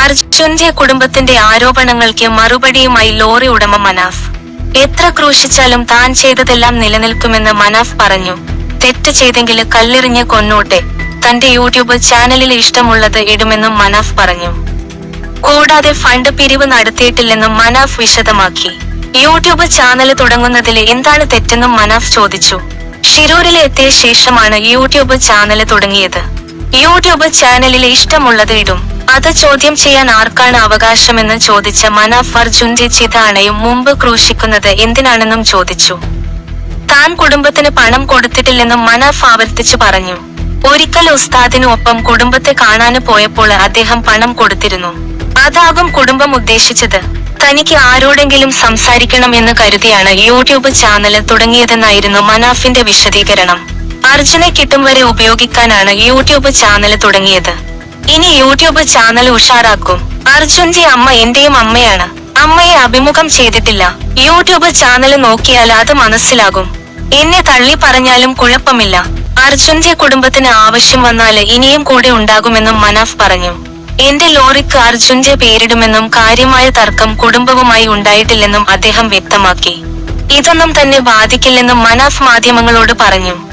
അർജുന്റെ കുടുംബത്തിന്റെ ആരോപണങ്ങൾക്ക് മറുപടിയുമായി ലോറി ഉടമ മനാഫ്. എത്ര ക്രൂശിച്ചാലും താൻ ചെയ്തതെല്ലാം നിലനിൽക്കുമെന്ന് മനാഫ് പറഞ്ഞു. തെറ്റ് ചെയ്തെങ്കിൽ കല്ലെറിഞ്ഞ് കൊന്നോട്ടെ. തന്റെ യൂട്യൂബ് ചാനലിൽ ഇഷ്ടമുള്ളത് ഇടുമെന്നും മനാഫ് പറഞ്ഞു. കൂടാതെ ഫണ്ട് പിരിവ് നടത്തിയിട്ടില്ലെന്നും മനാഫ് വിശദമാക്കി. യൂട്യൂബ് ചാനൽ തുടങ്ങുന്നതിൽ എന്താണ് തെറ്റെന്നും മനാഫ് ചോദിച്ചു. ഷിരൂരിൽ എത്തിയ ശേഷമാണ് യൂട്യൂബ് ചാനൽ തുടങ്ങിയത്. യൂട്യൂബ് ചാനലിൽ ഇഷ്ടമുള്ളത് ഇടും. അത് ചോദ്യം ചെയ്യാൻ ആർക്കാണ് അവകാശമെന്ന് ചോദിച്ച മനാഫ് അർജുന്റെ ചിത അണയും മുമ്പ് ക്രൂശിക്കുന്നത് എന്തിനാണെന്നും ചോദിച്ചു. താൻ കുടുംബത്തിന് പണം കൊടുത്തിട്ടില്ലെന്നും മനാഫ് ആവർത്തിച്ചു പറഞ്ഞു. ഒരിക്കൽ ഉസ്താദിനു ഒപ്പം കുടുംബത്തെ കാണാന് പോയപ്പോൾ അദ്ദേഹം പണം കൊടുത്തിരുന്നു. അതാകും കുടുംബം ഉദ്ദേശിച്ചത്. തനിക്ക് ആരോടെങ്കിലും സംസാരിക്കണം എന്ന് കരുതിയാണ് യൂട്യൂബ് ചാനൽ തുടങ്ങിയതെന്നായിരുന്നു മനാഫിന്റെ വിശദീകരണം. അർജുനെ കിട്ടും വരെ ഉപയോഗിക്കാനാണ് യൂട്യൂബ് ചാനൽ തുടങ്ങിയത്. ഇനി യൂട്യൂബ് ചാനൽ ഉഷാറാക്കും. അർജുൻജി അമ്മ എന്റെയും അമ്മയാണ്. അമ്മയെ അഭിമുഖം ചെയ്തിട്ടില്ല. യൂട്യൂബ് ചാനൽ നോക്കിയാൽ അത് മനസ്സിലാകും. എന്നെ തള്ളി പറഞ്ഞാലും കുഴപ്പമില്ല. അർജുൻജി കുടുംബത്തിന് ആവശ്യം വന്നാൽ ഇനിയും കൂടെ ഉണ്ടാകുമെന്നും മനാഫ് പറഞ്ഞു. എന്റെ ലോറിക്ക് അർജുന്റെ പേരിടുമെന്നും കാര്യമായ തർക്കം കുടുംബവുമായി ഉണ്ടായിട്ടില്ലെന്നും അദ്ദേഹം വ്യക്തമാക്കി. ഇതൊന്നും തന്നെ ബാധിക്കില്ലെന്നും മനാഫ് മാധ്യമങ്ങളോട് പറഞ്ഞു.